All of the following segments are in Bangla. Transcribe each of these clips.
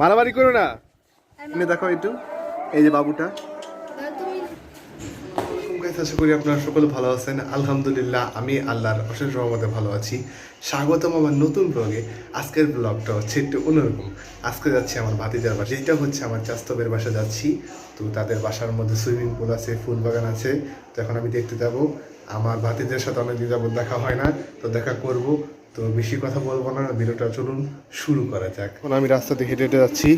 মারামারি করো না। এনে দেখো একটু। এই যে বাবুটা। আশা করি আপনারা সকলে ভালো আছেন। আলহামদুলিল্লাহ আমি আল্লাহর অশেষ রহমতে ভালো আছি। স্বাগতম আমার নতুন ব্লগে আজকের ব্লগটা হচ্ছে একটু অন্যরকম। আজকে যাচ্ছি আমার ভাতিজার বাসা যেটা হচ্ছে আমার চাস্তবের বাসা যাচ্ছি। তো তাদের বাসার মধ্যে সুইমিং পুল আছে ফুল বাগান আছে। তো এখন আমি দেখতে যাব। আমার ভাতিদের সাথে অনেকদিন যাবত দেখা হয় না। তো দেখা করব। তো বেশি কথা বলব না, ভিডিওটা চলুন শুরু করা যাক। এখন আমি রাস্তাতে হেঁটে হেঁটে যাচ্ছি,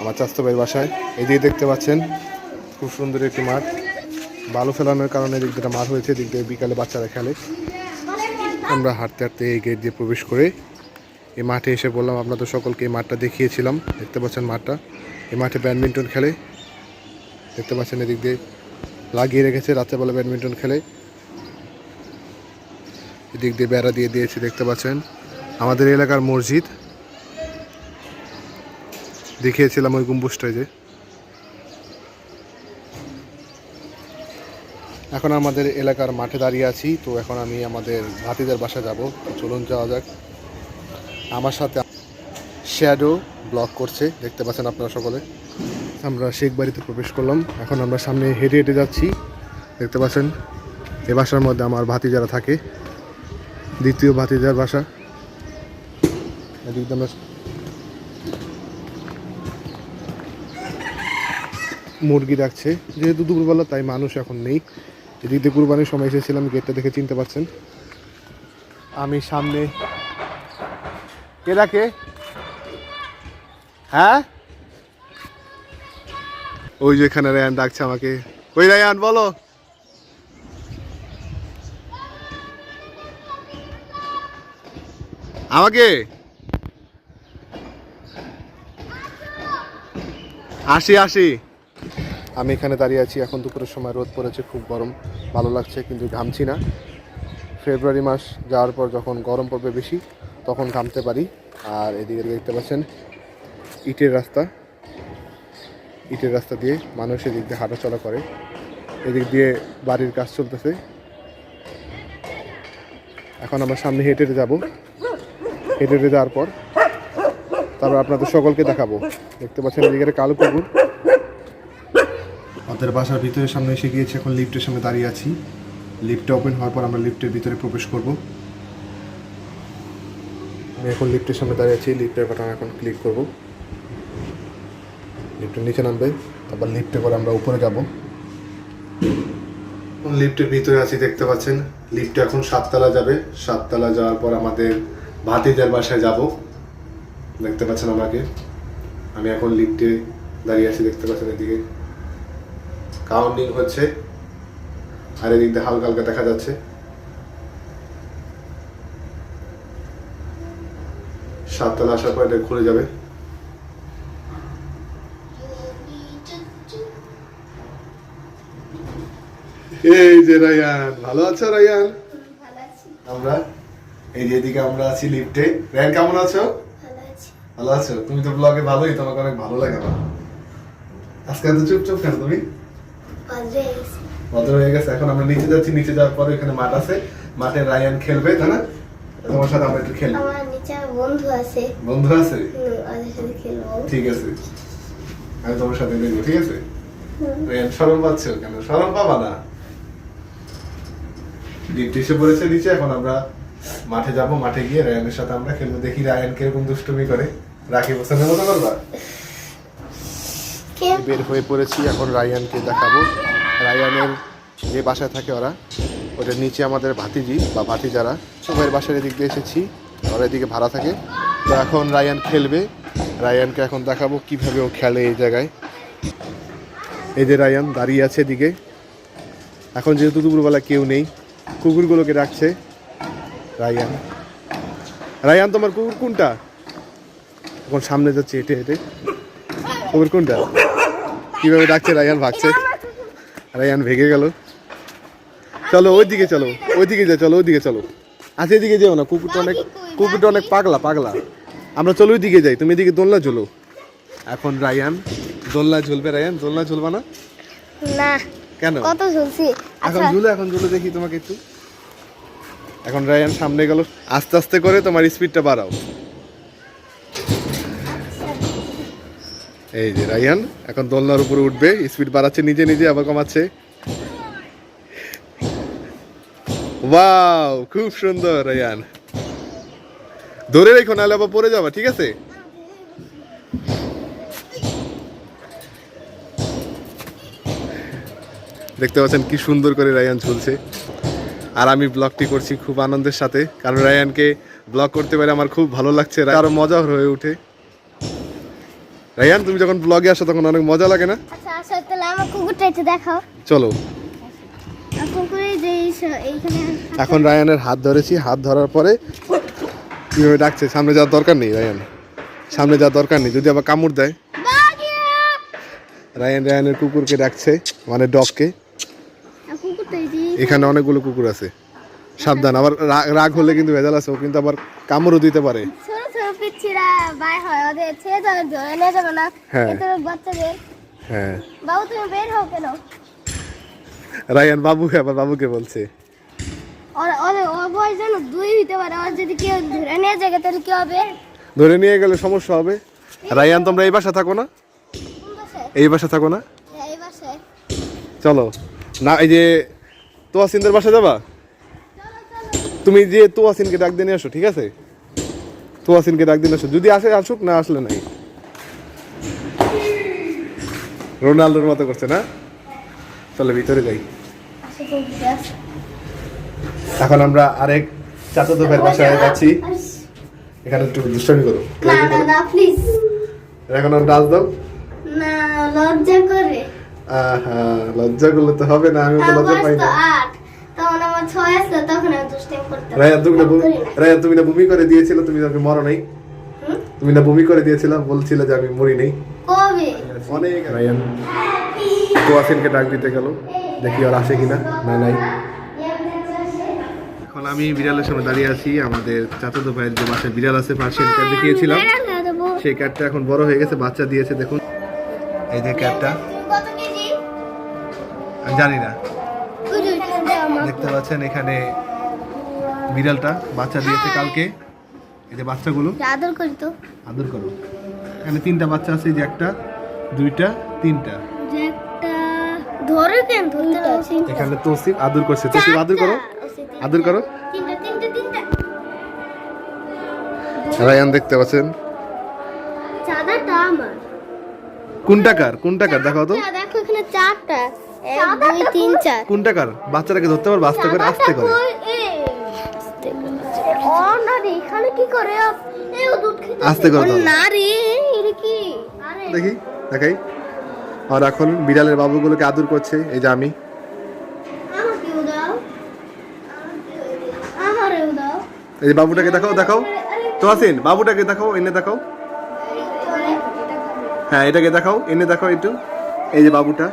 আমার চাস্তবের বাসায়। এদিকে দেখতে পাচ্ছেন, খুব সুন্দর একটি মাঠ। বালু ফেলানোর কারণে এদিক দিয়ে মাঠ হয়েছে, এদিক দিয়ে বিকালে বাচ্চারা খেলে। আমরা হাঁটতে হাঁটতে এই গেট দিয়ে প্রবেশ করে এই মাঠে এসে বললাম, আপনাদের সকলকে এই মাঠটা দেখিয়েছিলাম। দেখতে পাচ্ছেন মাঠটা। এই মাঠে ব্যাডমিন্টন খেলে। দেখতে পাচ্ছেন এদিক দিয়ে লাগিয়ে রেখেছে, রাত্রেবেলা ব্যাডমিন্টন খেলে। এদিক দিয়ে বেড়া দিয়ে দিয়েছে, দেখতে পাচ্ছেন? আমাদের এলাকার মসজিদ। দেখিয়েছিলাম ওই গম্বুজটায় যে। এখন আমাদের এলাকার মাঠে দাঁড়িয়ে আছি, তো এখন আমি আমাদের ভাতিদের বাসা যাব। চলুন যাওয়া যাক। আমার সাথে শ্যাডো ব্লক করছে, দেখতে পাচ্ছেন আপনারা সকলে। আমরা শেখ বাড়িতে প্রবেশ করলাম। এখন আমরা সামনে হেঁটে হেঁটে যাচ্ছি, দেখতে পাচ্ছেন? এ বাসার মধ্যে আমার ভাতি যারা থাকে দ্বিতীয় ভাতিজার বাসা। এদিক মুরগি রাখছে যেহেতু দুপুরবেলা, তাই মানুষ এখন নেই। এদিক দিয়ে কুরবানির সময় এসেছিলাম, গেটটা দেখে চিনতে পারছেন। আমি সামনে কে ডাকে? হ্যাঁ? ওই যে এখানে রায়ান ডাকছে আমাকে। ওই রায়ান, বলো। আমাকে? আসি আসি। আমি এখানে দাঁড়িয়ে আছি, এখন দুপুরের সময় রোদ পড়েছে, খুব গরম, ভালো লাগছে, কিন্তু ঘামছি না। ফেব্রুয়ারি মাস যাওয়ার পর যখন গরম পড়বে বেশি, তখন ঘামতে পারি। আর এদিকে দেখতে পাচ্ছেন, ইটের রাস্তা। ইটের রাস্তা দিয়ে মানুষ এদিক দিয়ে হাঁটাচলা করে। এদিক দিয়ে বাড়ির কাজ চলতেছে। এখন আমরা সামনে হেঁটে যাব। হেঁটে হেঁটে যাওয়ার পর তারপর আপনাদের সকলকে দেখাবো। দেখতে পাচ্ছেন এদিকে কালো কুকুর। আমাদের বাসার ভিতরে সামনে এসে গিয়েছি, এখন লিফটের সামনে দাঁড়িয়ে আছি। লিফটটা ওপেন হওয়ার পর আমরা লিফটের ভিতরে প্রবেশ করব। আমি এখন লিফটের সামনে দাঁড়িয়ে আছি, লিফটের বাটন এখন ক্লিক করব। লিফটের নিচে নামবে, তারপর লিফটে করে আমরা উপরে যাব। লিফটের ভিতরে আছি, দেখতে পাচ্ছেন। লিফটে এখন সাততলা যাবে। সাততলা যাওয়ার পর আমাদের ভাতিজার বাসায় যাব। দেখতে পাচ্ছেন আমাকে। আমি এখন লিফটে দাঁড়িয়ে আছি দেখতে পাচ্ছেন এদিকে। কাউন্টিং হচ্ছে। আর এদিক দিয়ে হালকা হালকা দেখা যাচ্ছে। সাততলা আসার পর এটা খুলে যাবে। এই যে রায়ান ভালো আছো রায়ান? আমরা এই যে এদিকে আমরা আছি লিফটে রায়ান কেমন আছো? ভালো আছো। তুমি তো ব্লগে ভালোই তোমাকে অনেক ভালো লাগে আমার আজকে এত চুপচাপ কেন তুমি? ভদ্র হয়ে গেছে। এখন আমরা নিচে যাচ্ছি নিচে যাওয়ার পরে এখানে মাঠ আছে। মাঠে রায়ান খেলবে তাই না? তোমার সাথে আমরা একটু খেলব আমার নিচে বন্ধু আছে। বন্ধু আছে? সাথে খেলব। ঠিক আছে। আমি তোমার সাথে দেখব ঠিক আছে। রায়ান সরম পাচ্ছ কেন? সরম পাবা না। ডিপটি এসে পড়েছে নিচে এখন আমরা মাঠে যাব মাঠে গিয়ে রায়ানের সাথে আমরা খেলব। দেখি রায়ান কীরকম দুষ্টুমি করে। রাখি বসানোর মতো করবা বের হয়ে পড়েছি এখন রায়ানকে দেখাবো। রায়ানের যে বাসায় থাকে ওরা ওটার নিচে আমাদের ভাতিজি বা ভাতিজারা। সবাই বাসার এদিক দিয়ে এসেছি ওরা এদিকে ভাড়া থাকে। তো এখন রায়ান খেলবে। রায়ানকে এখন দেখাবো কীভাবে ও খেলে এই জায়গায়। এই যে রায়ান দাঁড়িয়ে আছে এদিকে। এখন যেহেতু দুপুরবেলা কেউ নেই কুকুরগুলোকে ডাকছে। রায়ান। রায়ান তোমার কুকুর কোনটা? এখন সামনে যাচ্ছে হেঁটে হেঁটে। কুকুর কোনটা? কীভাবে ডাকছে রায়ান ভাগছে। রায়ান ভেগে গেল। চলো ওইদিকে চলো ওইদিকে যা চলো ওইদিকে চলো। আচ্ছা এদিকে যেও না কুকুরটা অনেক কুকুরটা অনেক পাগলা পাগলা। আমরা চলো ওইদিকে যাই তুমি এদিকে দোলনা ঝুলো। এখন রায়ান দোলনা ঝুলবে রায়ান দোলনা ঝুলবা না? না। কেন? কত ঝুলছি? এখন আচ্ছা। ঝুলে এখন ঝুলে দেখি তোমাকে একটু। এখন রায়ান সামনে গেল। আস্তে আস্তে করে তোমার স্পিডটা বাড়াও। এই যে রায়ান, এখন দোলনার উপরে উঠবে স্পিড বাড়াচ্ছে, নিজে নিজে আবার কমাচ্ছে। ওয়াও খুব সুন্দর রায়ান। ধরে রেখো, নাহলে আবার পড়ে যাবা, ঠিক আছে? দেখতে পাচ্ছেন কি সুন্দর করে রায়ান ঝুলছে। আর আমি ব্লগটি করছি খুব আনন্দের সাথে। কারণ রায়ানকে ব্লগ করতে পারে আমার খুব ভালো লাগছে। আরও মজা হয়ে ওঠে। রায়ান তুমি যখন ব্লগে আসো তখন অনেক মজা লাগে না? আচ্ছা আচ্ছা তাহলে আমার কুকুরটা একটু দেখাও। চলো। এখন রায়ানের হাত ধরেছি। হাত ধরার পরে কীভাবে ডাকছে? সামনে যাওয়ার দরকার নেই রায়ান। সামনে যাওয়ার দরকার নেই। যদি আবার কামড় দেয়। রায়ান রায়ানের কুকুরকে ডাকছে মানে ডগকে আর কুকুরটা এই যে এখানে অনেকগুলো কুকুর আছে। সাবধান আবার রাগ হলে কিন্তু ভেজাল আছে ও কিন্তু আবার কামড়ও দিতে পারে। হয় হ্যাঁ। বাবু তুমি বের হও কেন? রায়ান বাবু আবার বাবুকে বলছে। ধরে নিয়ে গেলে সমস্যা হবে। রায়ান তোমরা এই বাসা থাকো না? এই বাসা থাকো না? হ্যাঁ, চলো। না এই যে তোয়াসিনদের বাসা যাবা? তুমি যে তোয়াসিনকে ডাক দিয়ে নিয়ে আসো ঠিক আছে? তোয়াসিনকে ডাক দিয়ে আসো। যদি আসে আসুক না আসলে নাই। রোনাল্ডোর মতো করছে না? চলো ভিতরে যাই। এখন আমরা আরেক চাচাতো ভাইয়ের বাসায় যাচ্ছি। এখানে একটু দুষ্টামি করো। না না না প্লিজ এখন আমরা ডাল দাও। না লজ্জা করে। আহা লজ্জা করলে তো হবে না আমি তো লজ্জা পাই না। আট তখন আমার ছয় আসলো তখন আমি দুষ্টামি করতাম। রায়া তুমি না। রায়া তুমি না বমি করে দিয়েছিল তুমি আমাকে মরো নাই। তুমি না বমি করে দিয়েছিল বলছিলে যে আমি মরি নেই। কবে? অনেক রায়ান ডাক দিতে গেল দেখি আর আসে কিনা না নাই। এখন আমি বিড়ালের সামনে দাঁড়িয়ে আছি আমাদের চাচাতো ভাইয়ের যে বাসায় বিড়াল আছে পার্সিয়ান ক্যাট দেখিয়েছিলাম। সেই ক্যাটটা এখন বড় হয়ে গেছে বাচ্চা দিয়েছে দেখুন। এই যে ক্যাটটা আমি জানি না। দেখতে পাচ্ছেন এখানে বিড়ালটা বাচ্চা দিয়েছে কালকে। এই যে বাচ্চাগুলো। আদর করি তো। আদর করো। এখানে তিনটা বাচ্চা আছে এই যে একটা দুইটা তিনটা। যে একটা ধরে কেন? ধরতে এখানে তসিফ আদর করছে। তসিফ আদর করো। আদর করো। তিনটা তিনটা তিনটা। রায়ান দেখতে পাচ্ছেন। চাঁদাটা আমার। কোন টাকার কোন টাকার দেখাও তো। দেখো এখানে চারটা। এক দুই তিন চার। কোন টাকার বাচ্চাটাকে ধরতে পারব আস্তে করে আস্তে করে। আস্তে করে। ও না রে এখানে কি করে? দুধ খেতে আস্তে করে না রে এটা কি? দেখি দেখাই। আর এখন বিড়ালের বাবুগুলোকে আদর করছে এই যে আমি। এই যে বাবুটাকে দেখাও দেখাও। তো আসেন বাবুটাকে দেখাও এনে দেখাও। হ্যাঁ এটাকে দেখাও এনে দেখাও একটু। এই যে বাবুটা।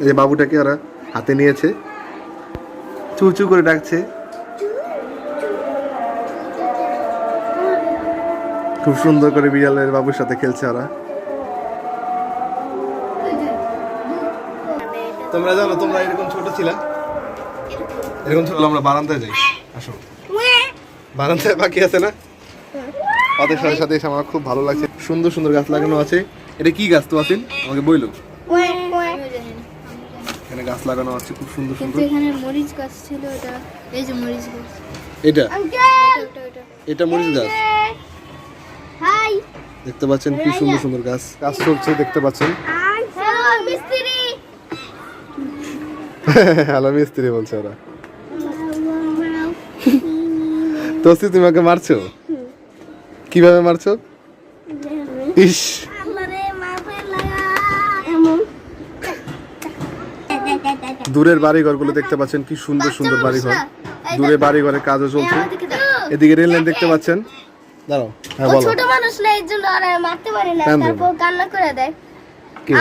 এই যে বাবুটাকে ওরা হাতে নিয়েছে। চু চু করে ডাকছে। খুব সুন্দর করে বিড়ালের বাবুর সাথে খেলছে ওরা। তোমরা জানো, তোমরা এরকম ছোট ছিলা? এরকম ছোট আমরা বারান্দায় যাই। আসো। বারান্দায় বাকি আছে না? ওদের সাথে সাথে এসে আমার খুব ভালো লাগছে। সুন্দর সুন্দর গাছ লাগানো আছে। এটা কি গাছ তো আছেন আমাকে বইলো। গাছ লাগানো আছে খুব সুন্দর কিন্তু সুন্দর। এখানে মরিচ গাছ ছিল এটা এই যে মরিচ গাছ। এটা? আঙ্কেল! এটা মরিচ গাছ? হাই! দেখতে পাচ্ছেন কি সুন্দর সুন্দর গাছ। গাছ চলছে দেখতে পাচ্ছেন। হ্যালো মিস্ত্রি! হ্যালো মিস্ত্রি বলছে ওরা। তোসি তুমি ওকে মারছো? কীভাবে মারছো? ইস! দূরের বাড়ি ঘরগুলো দেখতে পাচ্ছেন কি সুন্দর সুন্দর বাড়ি ঘর দূরে বাড়ি ঘরের কাজও চলছে। এদিকে রেল লাইন দেখতে পাচ্ছেন। দাঁড়াও হ্যাঁ বলো। ছোট মানুষ না এর জন্য আর মারতে পারি না। তারপর কান্না করে দেয়।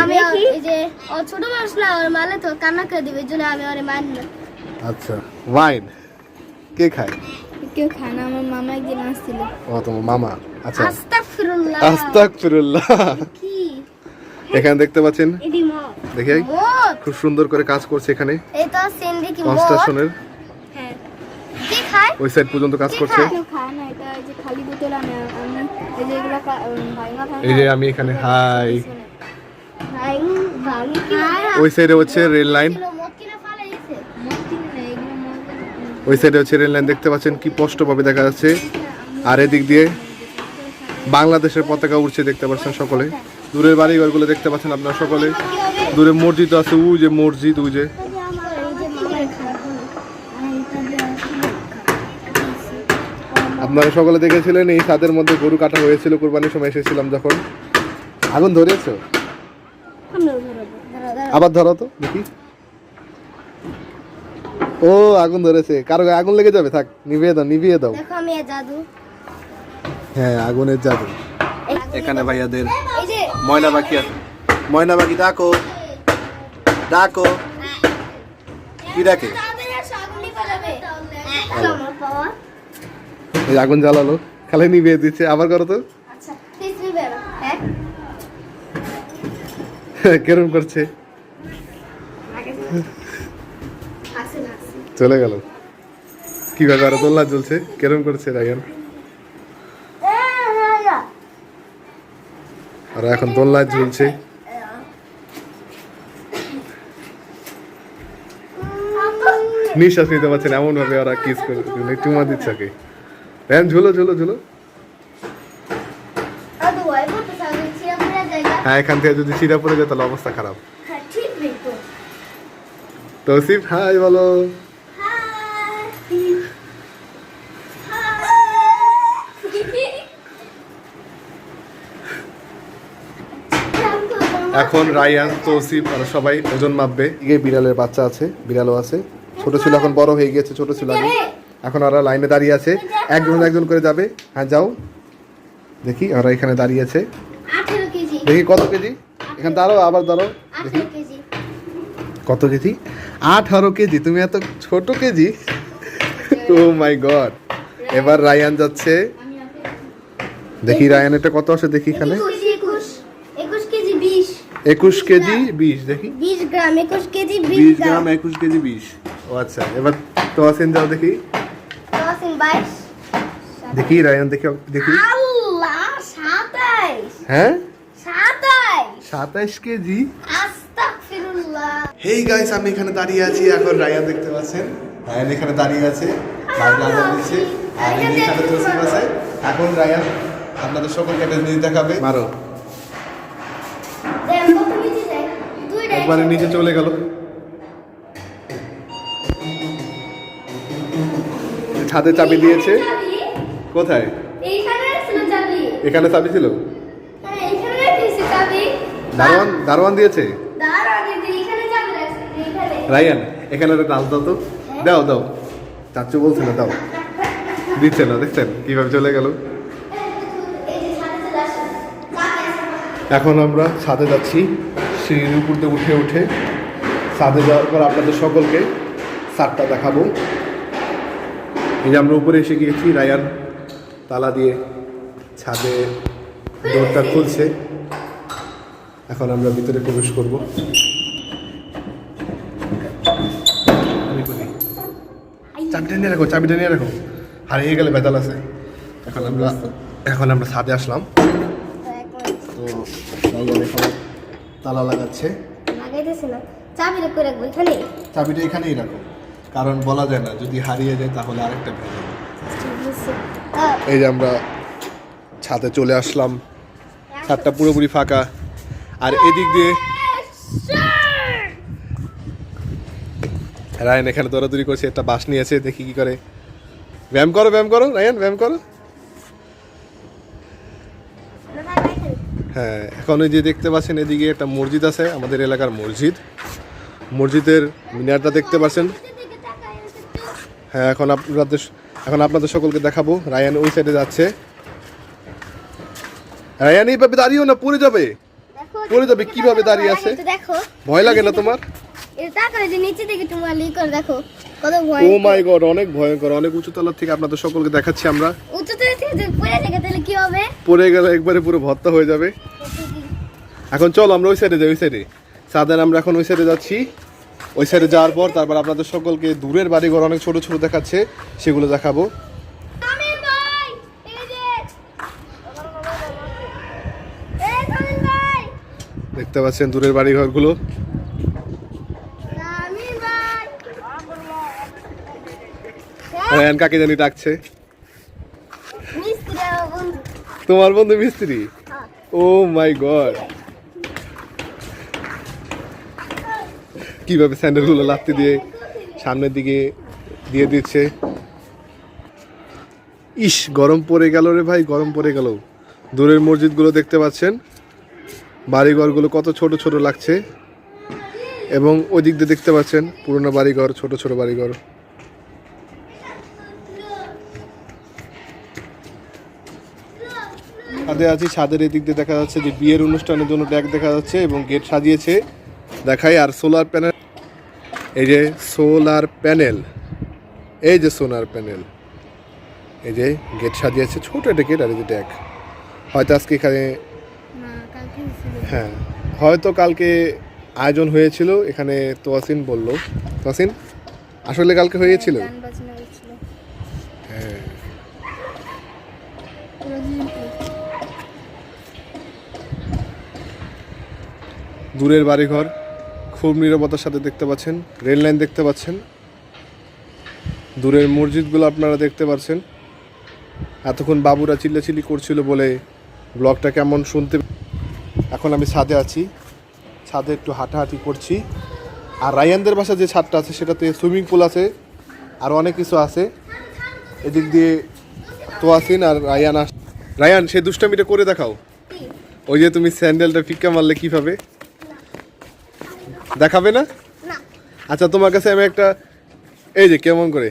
আমি এই যে ও ছোট মানুষ না ওর মারলে তো কান্না করে দিবে এর জন্য আমি ওরে মারি না। আচ্ছা ওয়াইন কে খায়? কেউ খায় না আমার মামা একদিন আসছিল। ও তোমার মামা। আচ্ছা। আস্তাগফিরুল্লাহ। আস্তাক ফিরুল্লাহ কি? এখানে দেখতে পাচ্ছেন? দেখি। খুব সুন্দর করে কাজ করছে এখানে। এই তো সিন্ডি কি মদ কনস্ট্রাকশনের। হ্যাঁ। কি খায়? ওই সাইড পর্যন্ত কাজ করছে। কেউ খায় না এটা যে খালি বোতল আমি এই যে এগুলো ভাঙা ভাঙা এই যে আমি এখানে হাই। ভাই ভাঙি কি ওই সাইডে হচ্ছে রেল লাইন ওই সাইডে হচ্ছে রেল লাইন দেখতে পাচ্ছেন কি স্পষ্টভাবে দেখা যাচ্ছে। আর এদিক দিয়ে বাংলাদেশের পতাকা উড়ছে দেখতে পাচ্ছেন সকলে। দূরের বাড়ি ঘরগুলো দেখতে পাচ্ছেন আপনারা সকলে। দূরে মসজিদ আছে উই যে মসজিদ উই যে। আপনারা সকলে দেখেছিলেন এই ছাদের মধ্যে গরু কাটা হয়েছিল কোরবানির সময় এসেছিলাম যখন। আগুন ধরেছো আবার ধরো তো দেখি। ও আগুন ধরেছে। কারও আগুন লেগে যাবে? থাক নিভিয়ে দাও নিভিয়ে দাও। দেখো আমি এই জাদু। হ্যাঁ আগুনের জাদু। এখানে ভাইয়াদের ময়না পাখি আছে। ময়না পাখি ডাকো। ডাকো। কি ডাকে? আগুন জ্বালালো। খালি নিভিয়ে দিচ্ছে। আবার করো তো। আচ্ছা হ্যাঁ কেরম করছে। চলে গেল। কি ব্যাপার? দোল্লা চলছে কেরম করছে রায়ান আর এখন দোল্লা ঝুলছে। নিঃশ্বাস নিতে পারছেন এমন ভাবে ওরা কিস করে। চুমা দিচ্ছে ওকে। রায়ান ঝুলো ঝুলো ঝুলো। হ্যাঁ এখান থেকে যদি ছিঁড়া পড়ে যায় তাহলে অবস্থা খারাপ। হ্যাঁ তো। তৌসিফ হাই বলো। এখন রায়ান তৌসিফ আর সবাই ওজন মাপবে। এদিকে বিড়ালের বাচ্চা আছে বিড়ালও আছে। ছোট ছিল এখন বড় হয়ে গিয়েছে ছোট ছিল আগে। এখন ওরা লাইনে দাঁড়িয়ে আছে। একজন একজন করে যাবে। হ্যাঁ যাও। দেখি ওরা এখানে দাঁড়িয়ে আছে। দেখি কত কেজি? এখানে দাঁড়াও আবার দাঁড়াও। দেখি। কত কেজি? আঠারো কেজি তুমি এত ছোট কেজি? ও মাই গড। এবার রায়ান যাচ্ছে। দেখি রায়ান এটা কত আসে দেখি এখানে একুশ একুশ একুশ কেজি বিশ একুশ কেজি বিশ দেখি। বিশ গ্রাম একুশ কেজি বিশ গ্রাম। একুশ কেজি বিশ। ও আচ্ছা এবার তো আসেন যাও দেখি। ইন বাইশ। দেখি রায়ন দেখি দেখি। আল্লাহ সাতাইশ। হ্যাঁ? সাতাইশ। সাতাইশ কেজি? আস্তাগফিরুল্লাহ। হেই গাইস আমি এখানে দাঁড়িয়ে আছি এখন রায়ান দেখতে পাচ্ছেন। রায়ান এখানে দাঁড়িয়ে আছে লাগা দিচ্ছে। আর এখানে তসিফ আছে এখন রায়ান আপনাদের সকলকে একটা জিনিস দেখাবে। মারো দেন কত নিচে যায় দুই একবারে নিচে চলে গেল। ছাদে চাবি দিয়েছে। কোথায়? এখানে চাবি ছিল? হ্যাঁ দারোয়ান দারোয়ান দিয়েছে? রায়ান এখানে ডাল দাও তো। দাও দাও। চাচু বলছে না দাও। দিচ্ছে না দেখছেন কীভাবে চলে গেল? এখন আমরা ছাদে যাচ্ছি। সিঁড়ির উপর উঠে উঠে ছাদে যাওয়ার পর আপনাদের সকলকে ছাদটা দেখাবো। এই যে আমরা উপরে এসে গিয়েছি, রায়ান তালা দিয়ে ছাদে দরজা খুলছে। এখন আমরা ভিতরে প্রবেশ করব। চাবিটা নিয়ে রাখো, চাবিটা নিয়ে রাখো। হারিয়ে গেলে বেতাল আছে। এখন আমরা এখন আমরা ছাদে আসলাম। তো তালা লাগাচ্ছে। লাগাইতেছে না। চাবি রেখে রাখব? এখানে? চাবিটা এখানেই রাখো। কারণ বলা যায় না যদি হারিয়ে যায় তাহলে আরেকটা ভেঙে এই যে আমরা ছাদে চলে আসলাম। ছাদটা পুরোপুরি ফাঁকা। আর এদিক দিয়ে রায়ন এখানে দৌড়াদৌড়ি করছে একটা বাস নিয়েছে দেখি কি করে। ব্যায়াম করো ব্যায়াম করো রায়ন ব্যায়াম করো। হ্যাঁ এখন ওই যে দেখতে পাচ্ছেন এদিকে একটা মসজিদ আছে আমাদের এলাকার মসজিদ। মসজিদের মিনারটা দেখতে পাচ্ছেন। হ্যাঁ এখন আপনাদের এখন আপনাদের সকলকে দেখাবো। রায়ান ওই সাইডে যাচ্ছে। রায়ান এইভাবে দাঁড়িয়েও না পড়ে যাবে। পড়ে যাবে কীভাবে দাঁড়িয়ে আছে? ভয় লাগে না তোমার? এটা নিচে থেকে তোমার লি দেখো। ও মাই গড অনেক ভয়ঙ্কর অনেক উঁচুতলা থেকে আপনাদের সকলকে দেখাচ্ছি আমরা। উঁচুতলা থেকে যদি পড়ে যায় তাহলে কি হবে? পড়ে গেলে একবারে পুরো ভর্তা হয়ে যাবে। এখন চল আমরা ওই সাইডে যাই ওই সাইডে সাদান আমরা এখন ওই সাইডে যাচ্ছি। ওই সাইডে যাওয়ার পর তারপর আপনাদের সকলকে দূরের বাড়িঘর অনেক ছোট ছোট দেখাচ্ছে সেগুলো দেখাবো। দেখতে পাচ্ছেন দূরের বাড়িঘরগুলো। রায়ান কাকে জানি ডাকছে? তোমার বন্ধু মিস্ত্রি? Oh my god. কীভাবে স্যান্ডেলগুলো লাত্তি দিয়ে সামনের দিকে দিয়ে দিচ্ছে? ইস গরম পড়ে গেল রে ভাই গরম পড়ে গেল। দূরের মসজিদগুলো দেখতে পাচ্ছেন। বাড়িঘরগুলো কত ছোট ছোট লাগছে। এবং ওই দিক দিয়ে দেখতে পাচ্ছেন পুরোনো বাড়িঘর ছোট ছোট বাড়িঘর। ছাদে আছি। ছাদের এই দিক দিয়ে দেখা যাচ্ছে যে বিয়ের অনুষ্ঠানের জন্য ডেক দেখা যাচ্ছে এবং গেট সাজিয়েছে। দেখাই আর সোলার প্যানেল এই যে সোলার প্যানেল এই যে সোলার প্যানেল এই যে গেট সাজিয়েছে ছোট একটা গেট আর এই যে ডেক হয়তো আজকে এখানে হ্যাঁ হয়তো কালকে আয়োজন হয়েছিল। এখানে তোয়াসিন বলল। তোয়াসিন আসলে কালকে হয়েছিল। হ্যাঁ। দূরের বাড়িঘর, খুব নিরবতার সাথে দেখতে পাচ্ছেন, রেল লাইন দেখতে পাচ্ছেন। দূরের মসজিদগুলো আপনারা দেখতে পাচ্ছেন। এতক্ষণ বাবুরা চিল্লাচিল্লি করছিল বলে ব্লগটা কেমন শুনতে এখন আমি ছাদে আছি। ছাদে একটু হাঁটাহাঁটি করছি। আর রায়ানদের বাসা যে ছাদটা আছে, সেটাতে সুইমিং পুল আছে, আর অনেক কিছু আছে। এদিক দিয়ে তোয়াসিন আর রায়ান আস রায়ান সে দুষ্টামিটা করে দেখাও। ওই যে তুমি স্যান্ডেলটা ফিক্কা মারলে কীভাবে? দেখাবে না? আচ্ছা তোমার কাছে আমি একটা এই যে কেমন করে?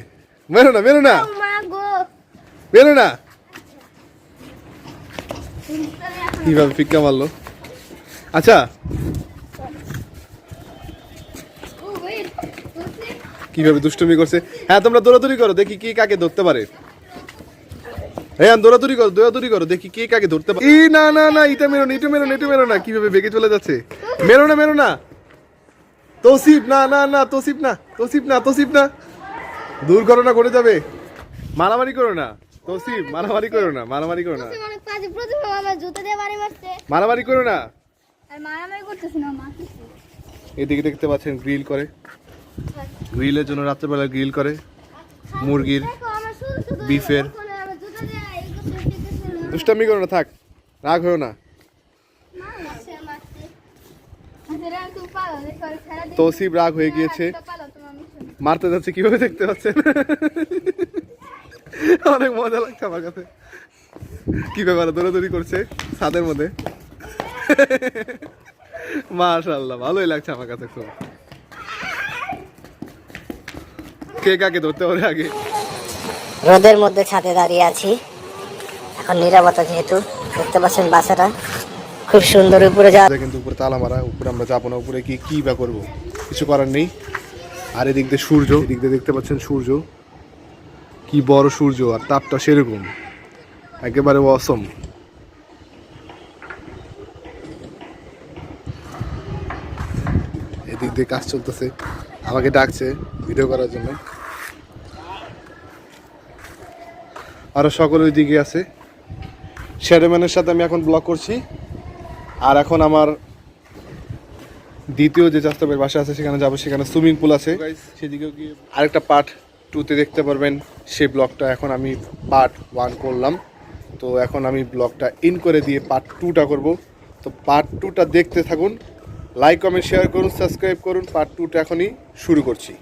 মেরো না মেরো না। মেরো না। কীভাবে ফিক্কা মারলো? আচ্ছা। কীভাবে দুষ্টুমি করছে? হ্যাঁ তোমরা দৌড়াদৌড়ি করো দেখি কি কাকে ধরতে পারে। হ্যাঁ দৌড়াদৌড়ি করো দৌড়াদৌড়ি করো দেখি কে কাকে ধরতে পারে। এই না না না এটা মেরো না এটা মেরো না এটা মেরো না কীভাবে বেগে চলে যাচ্ছে? মেরো না মেরো না। তৌসিফ না না না তৌসিফ না তৌসিফ না তৌসিফ না। দুর্ঘটনা ঘটে যাবে। মারামারি করো না তৌসিফ মারামারি করো না মারামারি করো না। মারামারি করো না। এদিকে দেখতে পাচ্ছেন গ্রিল করে। গ্রিলের জন্য রাত্রেবেলা গ্রিল করে। মুরগির বিফের। দুষ্টামি করো না, থাক। রাগ হয়েও না। তৌসিফ রাগ হয়ে গিয়েছে। মারতে যাচ্ছে, কীভাবে দেখতে পাচ্ছেন? অনেক মজা লাগছে আমার কাছে। কি ব্যাপারে, দৌড়াদৌড়ি করছে ছাদের মধ্যে? মাশাল্লাহ ভালোই লাগছে আমার কাছে খুব। কে কাকে ধরতে পারে আগে? রোদের মধ্যে ছাদে দাঁড়িয়ে আছি। এখন নিরাপত্তা যেহেতু, দেখতে পাচ্ছেন বাসাটা। খুব সুন্দর উপরে যা কিন্তু উপরে তালা মারা, উপরে আমরা যাব না, উপরে কি কি বা করব? কিছু করার নেই। আর এদিক দিয়ে সূর্য, এদিক দিয়ে দেখতে পাচ্ছেন সূর্য। কি বড় সূর্য, আর তাপটা সেরকম। একেবারে অসম এদিক দিয়ে কাজ চলতেছে। আমাকে ডাকছে ভিডিও করার জন্য। আরও সকলে ওই দিকে আছে। শ্যাডোম্যানের সাথে আমি এখন ব্লগ করছি। আর এখন আমার দ্বিতীয় যে চাস্তবের বাসা আছে সেখানে যাব। সেখানে সুইমিং পুল আছে। সেদিকেও গিয়ে আরেকটা পার্ট টুতে দেখতে পারবেন। সেই ব্লগটা এখন আমি পার্ট ওয়ান করলাম। তো এখন আমি ব্লগটা ইন করে দিয়ে পার্ট টুটা করব। তো পার্ট টুটা দেখতে থাকুন। লাইক কমেন্ট শেয়ার করুন সাবস্ক্রাইব করুন। পার্ট টুটা এখনই শুরু করছি।